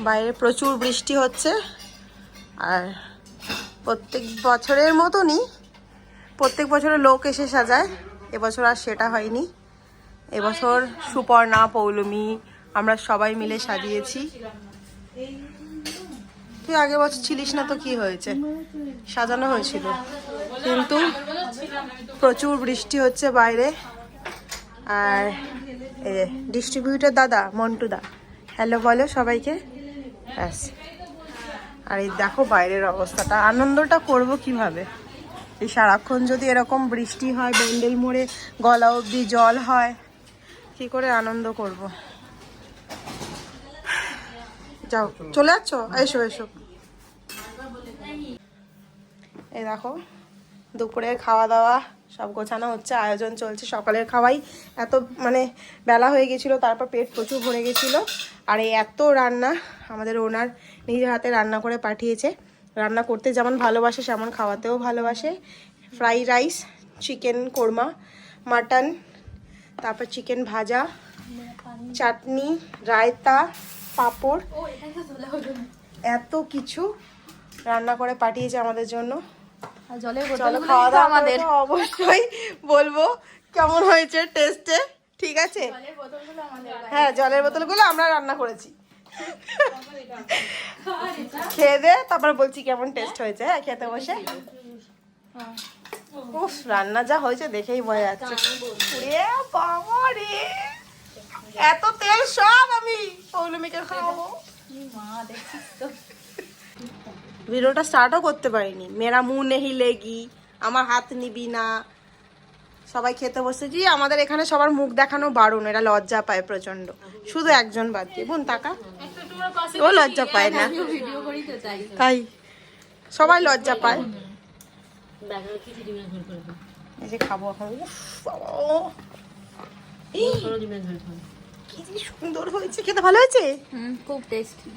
বাইরে প্রচুর বৃষ্টি হচ্ছে। আর প্রত্যেক বছরের মতনই, প্রত্যেক বছরে লোক এসে সাজায়। এবছর আর সেটা হয়নি। এবছর সুপর্ণা, পৌলমী, আমরা সবাই মিলে সাজিয়েছি। তুই আগের বছর ছিলিস না তো কি হয়েছে? সাজানো হয়েছিল। কিন্তু প্রচুর বৃষ্টি হচ্ছে বাইরে। আর যে দাদা, মন্টু দা। হ্যালো বলো সবাইকে। ব্যাস। আর এই দেখো বাইরের অবস্থাটা। আনন্দটা করব কীভাবে? এই সারাক্ষণ যদি এরকম বৃষ্টি হয়, ব্যান্ডেল মোড়ে গলা অবধি জল হয়, কি করে আনন্দ করব? যাও, চলে যাচ্ছ? এসো এসো। এই দেখো দুপুরে খাওয়া দাওয়া। সব গোছানো হচ্ছে আয়োজন চলছে সকালের খাওয়াই। এত মানে বেলা হয়ে গেছিল তারপর পেট প্রচুর ভরে গেছিল। আর এই এত রান্না আমাদের ওনার নিজের হাতে রান্না করে পাঠিয়েছে। রান্না করতে যেমন ভালোবাসে সেমন খাওয়াতেও ভালোবাসে। Fry rice chicken korma mutton তারপর চিকেন ভাজা চাটনি রায়তা পাঁপড়। এত কিছু রান্না করে পাঠিয়েছে আমাদের জন্য। জলের চলো খাওয়া দাওয়া আমাদের অবশ্যই বলব কেমন হয়েছে টেস্টে ঠিক আছে? হ্যাঁ জলের বোতলগুলো আমরা রান্না করেছি। খেয়ে দে তারপর বলছি কেমন টেস্ট হয়েছে হ্যাঁ খেতে বসে। উফ রান্না যা হয়েছে দেখেই বোঝা যাচ্ছে এত তেল সব আমি পৌলমীকে খাওয়াবো। ভিডিওটা স্টার্টও করতে পারিনি। মেরা মুখ নেহি লেগি আমার হাত নিবি না। সবাই খেতে বসেছি আমাদের এখানে সবার মুখ দেখানো বারণ, এরা লজ্জা পায় প্রচণ্ড শুধু একজন বাদ দিয়ে। বোন, তাকা। ও লজ্জা পায় না। তাই। সবাই লজ্জা পায়। এই যে খাব এখন। কি সুন্দর হয়েছে। খেতে ভালো হয়েছে? খুব টেস্টি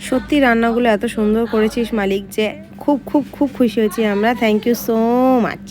সত্যি রান্নাগুলো এত সুন্দর করেছিস মালিক যে খুব খুব খুব খুশি হয়েছি আমরা। Thank you so much